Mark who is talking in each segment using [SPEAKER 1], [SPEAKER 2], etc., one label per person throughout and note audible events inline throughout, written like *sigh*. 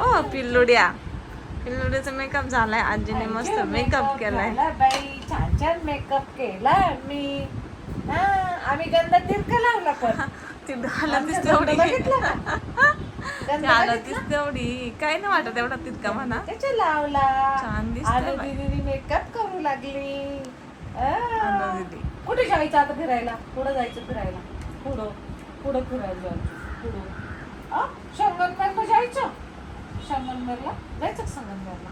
[SPEAKER 1] ओ पिल्लुड्या. पिल्लुड्याचा makeup झालाय. आजीने मस्त मेकअप केलाय.
[SPEAKER 2] झाला बाई छान छान मेकअप केला मी. आम्ही गंध तिरका लावला पण. *laughs*
[SPEAKER 1] ती
[SPEAKER 2] आमचा
[SPEAKER 1] तेवढी ती हालतीस *laughs* तेवढी. काय नाही वाटत एवढा तितका म्हणा.
[SPEAKER 2] त्याच्या लावला.
[SPEAKER 1] छान.
[SPEAKER 2] दीदीने मेकअप करू लागली. कुठे जायचं आता फिरायला? पुढं जायचं फिरायला? पुढं. पुढं फिरायला जायचं. पुढं. आ? संगमनेरला जायचं? संगमनेरला जायचं संगमनेरला?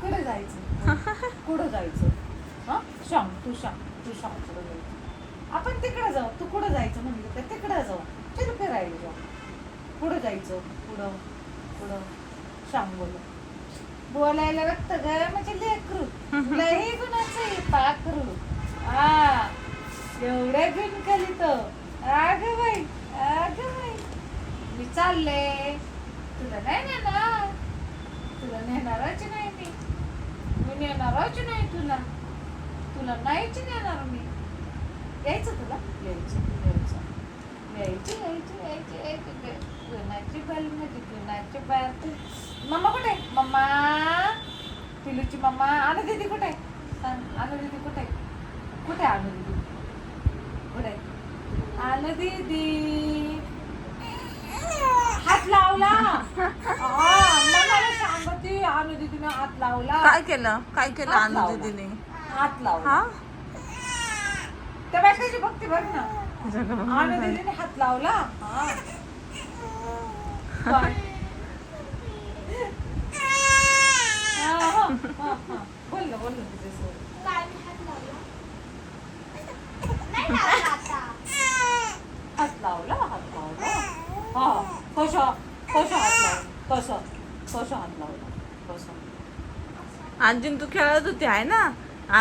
[SPEAKER 2] कुठे जायचं? *laughs* कुठं जायचं? हा? सांग तू सांग तू सांग कुठं जायचं? आपण तिकडे जाऊ. तू कुठं जायचं म्हणलं तर तिकडे जाऊ. चल फिरायला जाऊ. पुढं जायचं? पुढं पुढं सांग बोल बोलायला लागतं ग म्हणजे लेकरू. *laughs* लई गुणाचं आहे पाखरू. हा. एवढे गुण करीत अग बाई अग बाई. मी चालले. तुला नाही नेणार. तुला नेणारच नाही मी. मी नेणारच नाही तुला. तुला नाहीच नेणार मी. यायचं तुला? यायचं यायचं. यायची यायची यायची यायची. गुणाची बल म्हणजे गुणाची बात मम्मा कुठे आहे? मम्मा? पिलूची मम्मा. आणू दीदी कुठे आहे? सांग आणू दीदी कुठे आहे? कुठे आहे आणू दिदी? कुठे आहे? आणू दीदी. लावला. सांगते दीदीने हात लावला.
[SPEAKER 1] काय केलं? काय केलं
[SPEAKER 2] हात लावला.
[SPEAKER 1] दीदीने?
[SPEAKER 2] हात लावला.
[SPEAKER 1] हा?
[SPEAKER 2] त्या बायकाची भक्ती बघ ना. आणू दीदीने हात लावला. हा. हा, हा, हा, हा. बोल ना बोल ना तुझ्यासोबत लावला हात लावला हा कशा कशा हात लावला कसं कसं हात? लावला कसं?
[SPEAKER 1] आजीन तू खेळत होती आहे ना?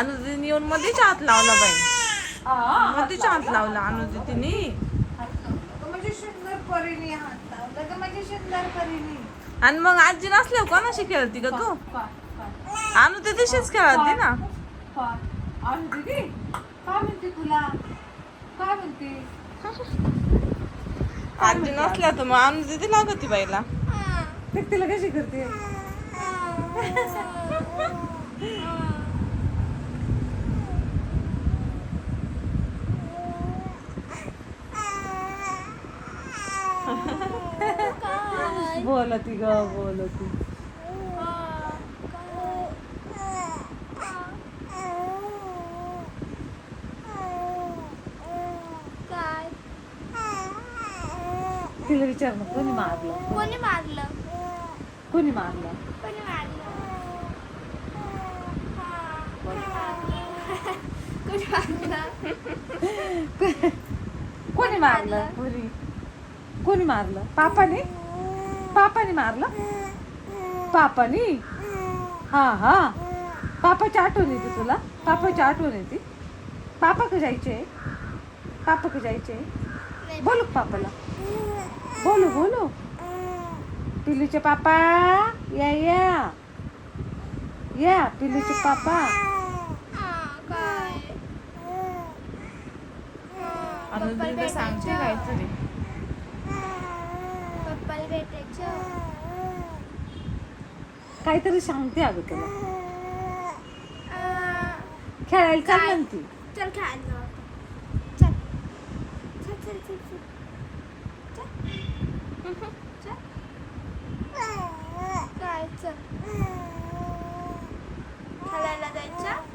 [SPEAKER 1] दीदीने येऊन मध्येच हात लावला बाई. मध्येच हात लावला?
[SPEAKER 2] ग माझ्या सुंदर परीने
[SPEAKER 1] आणि मग आजी नसल्यावर कोणाशी खेळती का तू? आणू ते तशीच खेळती ना? आजी नसल्या तर मग आणू दीदी लागती बाईला.
[SPEAKER 2] तिला कशी करते? बोलती ग बोलती
[SPEAKER 3] काय
[SPEAKER 2] तिला विचार ना कोणी मारलं?
[SPEAKER 3] कोणी मारलं?
[SPEAKER 2] कोणी मारलं?
[SPEAKER 3] कोणी मारलं? कोणी मारलं? मारलं?
[SPEAKER 2] कोणी मारलं? पापाने? पापाने मारलं? पापाने? हा हा. पापाची आठवण येते तुला? पापाची आठवण येते? पापा का जायचे पापा का जायचे. बोलू पापाला? बोलू बोलू. पिलूचे पापा या या या पिलूचे पापा
[SPEAKER 1] दीदी सांगते. काहीतरी
[SPEAKER 2] काहीतरी सांगते अगं तुला खेळायला चाल
[SPEAKER 3] काय?
[SPEAKER 2] म्हणते
[SPEAKER 3] चल खेळायला जाऊ आपण. चल चल चल चल चल चल. चल. काय चल खेळायला जायचं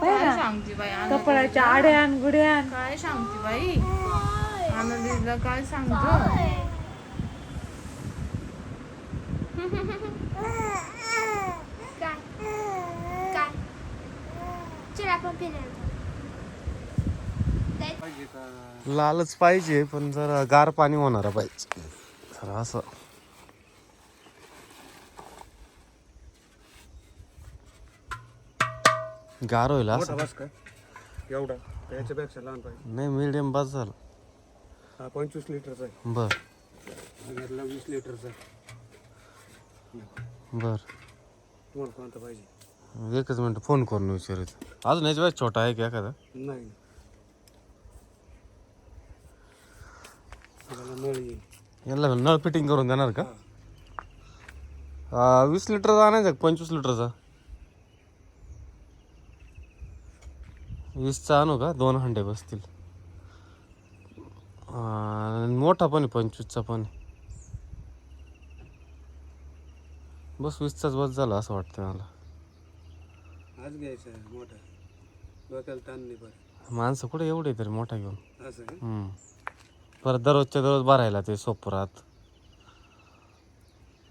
[SPEAKER 2] पाहिलं
[SPEAKER 1] काय
[SPEAKER 2] ना?
[SPEAKER 1] सांगते बाई आणू
[SPEAKER 2] कपड्याच्या
[SPEAKER 1] दीदीला?
[SPEAKER 2] आड्यान गुड्यान
[SPEAKER 1] काय सांगते बाई
[SPEAKER 3] काय?
[SPEAKER 1] आणू दीदीला काय सांगतो
[SPEAKER 3] काय? काय काय चल आपण फिरायला जाऊ. जायचं?
[SPEAKER 4] लालच पाहिजे पण जरा गार पाणी होणार पाहिजे जरा असं. गार होईल असं.
[SPEAKER 5] मोठा बस काय एवढा? त्याच्यापेक्षा लहान पाहिजे?
[SPEAKER 4] नाही मिडियम बस झालं.
[SPEAKER 5] हा पंचवीस लिटरचा आहे.
[SPEAKER 4] बर.
[SPEAKER 5] आणि यातला वीस लिटरचा.
[SPEAKER 4] बर.
[SPEAKER 5] तुम्हाला कोणता पाहिजे?
[SPEAKER 4] एकच मिनिट फोन करून विचारायचं अजून याच्या वेळेस छोटा आहे का एखादा?
[SPEAKER 5] नाही. नळ येईल
[SPEAKER 4] याला नळ फिटिंग करून देणार का? अं, वीस लिटरचा आणायचा का? पंचवीस लिटरचा वीसचा आणू का? दोन हंडे बसतील. अं, मोठा पण आहे पंचवीसचा पण आहे. बस वीसचाच बस झाला असं वाटतं मला.
[SPEAKER 5] आज घ्यायचं आहे मोठा. डोक्याला ताण नाही बरं
[SPEAKER 4] माणसं कुठे एवढे तरी मोठा घेऊन?
[SPEAKER 5] असं
[SPEAKER 4] हम्म. परत दररोजच्या दररोज भरायला ते सोपं राहत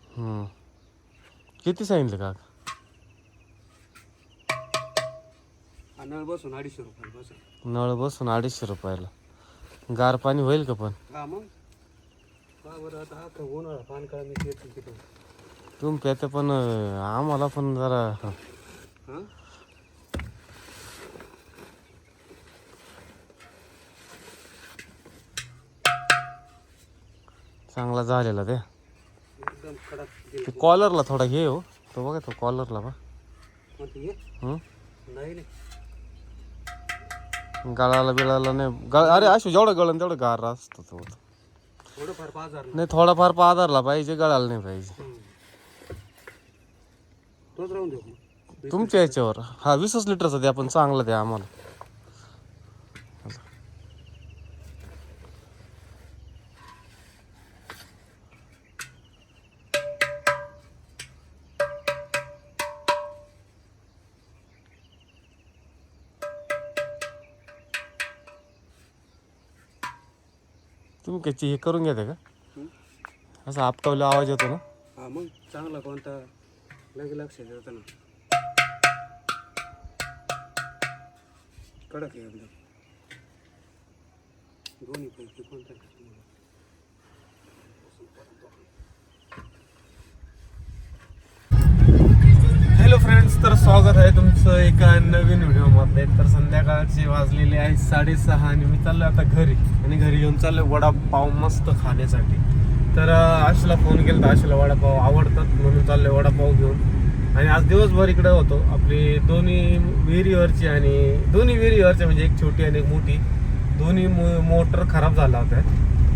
[SPEAKER 4] हम्म. किती सांगितलं का
[SPEAKER 5] हा नळ बसून अडीचशे रुपये बसून
[SPEAKER 4] नळ बसून अडीचशे रुपयाला. गार पाणी होईल का पण?
[SPEAKER 5] हा मग. का बरं आता आता उन्हाळा पान काळा मी येतो तिथं
[SPEAKER 4] तुम्ही प्याते पण अं, आम्हाला पण जरा हं. चांगला झालेला ते.
[SPEAKER 5] एकदम कडक.
[SPEAKER 4] ते कॉलरला थोडा घे हो. तो बघा तो कॉलरला बा. हं?
[SPEAKER 5] नाही
[SPEAKER 4] गळाला बिळाला नाही. गळ अरे अशो जेवढं गळन तेवढं गार असतं तो.
[SPEAKER 5] थोडंफार बाजार
[SPEAKER 4] नाही थोडाफार पाधारला पाहिजे गळाला नाही पाहिजे.
[SPEAKER 5] तोच राहून देऊ
[SPEAKER 4] तुमच्या याच्यावर. हा वीसच लिटरचा द्या पण चांगला द्या आम्हाला. तुम्ही त्याची हे करून घेता का?
[SPEAKER 5] हं?
[SPEAKER 4] असं आपटावला आवाज येतो ना?
[SPEAKER 5] हा मग चांगला कोणता? लगे लक्ष देतं ना. कडक आहे एकदम. दोन्ही पैकी कोणता?
[SPEAKER 4] फ्रेंड्स तर स्वागत आहे तुमचं एका नवीन व्हिडिओमध्ये. तर संध्याकाळचे वाजलेले आहे साडेसहा आणि मी चाललो आता घरी. आणि घरी येऊन चाललो वडापाव मस्त खाण्यासाठी. तर आशला फोन केला तर आशला वडापाव आवडतात म्हणून चाललो वडापाव घेऊन. आणि आज दिवसभर इकडे होतो. आपली दोन्ही विहिरीवरची आणि दोन्ही विहिरीवरच्या म्हणजे एक छोटी आणि एक मोठी. दोन्ही मो- मोटर खराब झाल्या होत्या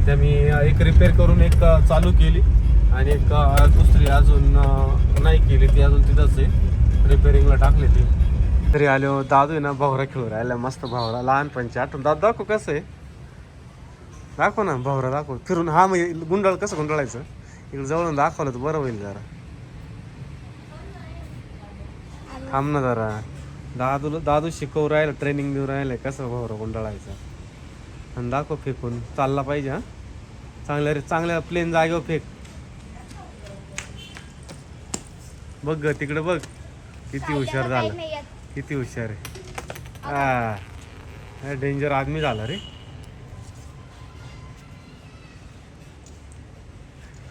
[SPEAKER 4] त्या मी एक रिपेअर करून एक चालू केली. आणि एक दुसरी अजून नाही केली. ती अजून तिथंच आहे. रिपेअरिंगला टाकली ती. तरी आलो दादू आहे ना भावरा खेळू राहिला मस्त भावरा लहानपणची आठवण दादू दाखव कसं आहे. दाखव ना भावरा दाखव. फिरून हा म्हणजे गुंडाळ कसं गुंडाळायचं? इकडे जवळून दाखवलं तर बरं होईल जरा. थांब ना जरा. दादू दादू शिकवू राहिला ट्रेनिंग देऊ राहिलं कसं भावरा गुंडाळायचं. आणि दाखव फेकून. चालला पाहिजे हा. चांगल्या चांगल्या प्लेन जागेवर फेक. बघ ग तिकडे बघ. किती हुशार झाला. किती हुशार आहे. डेंजर आदमी झाला रे.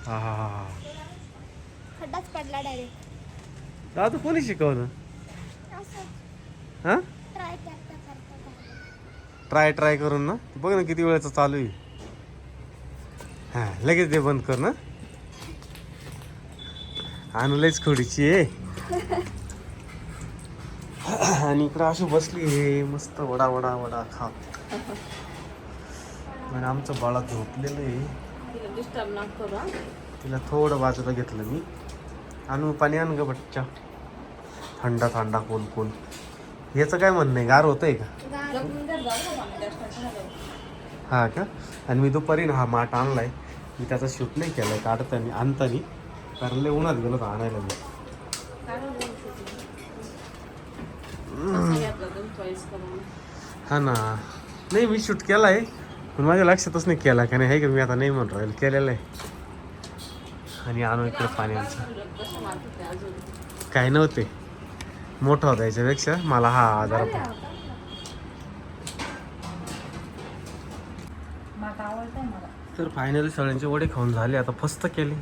[SPEAKER 4] हा हा हा हा.
[SPEAKER 3] खड्डाच पडला डायरेक्ट
[SPEAKER 4] दादू कोणी शिकवलं? हा?
[SPEAKER 3] ट्राय.
[SPEAKER 4] ट्राय ट्राय करून ना. बघ ना किती वेळेचं चालू आहे. हा लगेच दे बंद कर ना. आणू लयच खोडीची आहे. *laughs* आणि इकडं अशी बसली आहे मस्त वडा वडा वडा खा. आणि आमचं बाळा झोपलेलं आहे.
[SPEAKER 1] डिस्टर्ब ना करू हा.
[SPEAKER 4] तिला थोडं बाजूला घेतलं मी. आणू पाणी आण ग बच्चा. थंडा थंडा कोल कोल याचं काय म्हणणं आहे? गार होतंय का? हा का? आणि मी दुपारी ना हा माठ आणलाय. मी त्याचा शूट नाही केलाय काढताना आणतानी. कारण लय उन्हात गेलो होतो आणायला मी
[SPEAKER 1] कसं घेतलं तुम्ही choice करून
[SPEAKER 4] हा ना. नाही मी शूट केलाय पण माझ्या लक्षातच नाही केला का नाही. आहे का मी आता नाही म्हणून राहील. केलेलं आहे. आणि आणू इकडे पाण्याचं काय नव्हते. मोठा होता याच्यापेक्षा. मला हा आजार तर फायनली सगळ्यांचे वडे खाऊन झाले. आता फस्त केले.